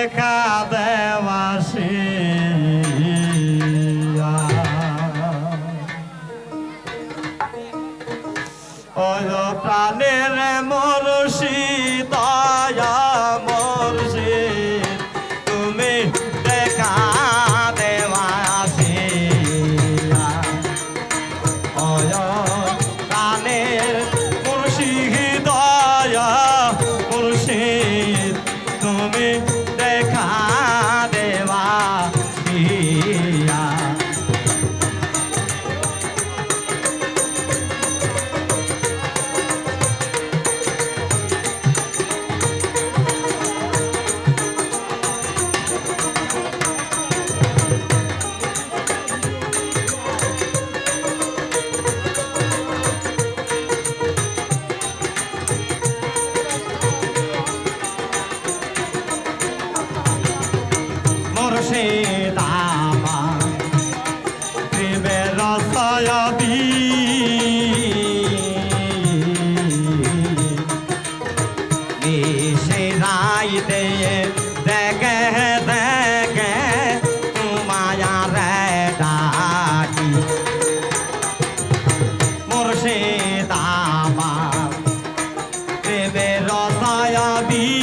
দেখা রসায়বী নিশে রাইতে দেখে দেখে তোমায়া রে ডাকি। মুর্শিদ আমার প্রেমের রসায়বী। নিশিরাইতে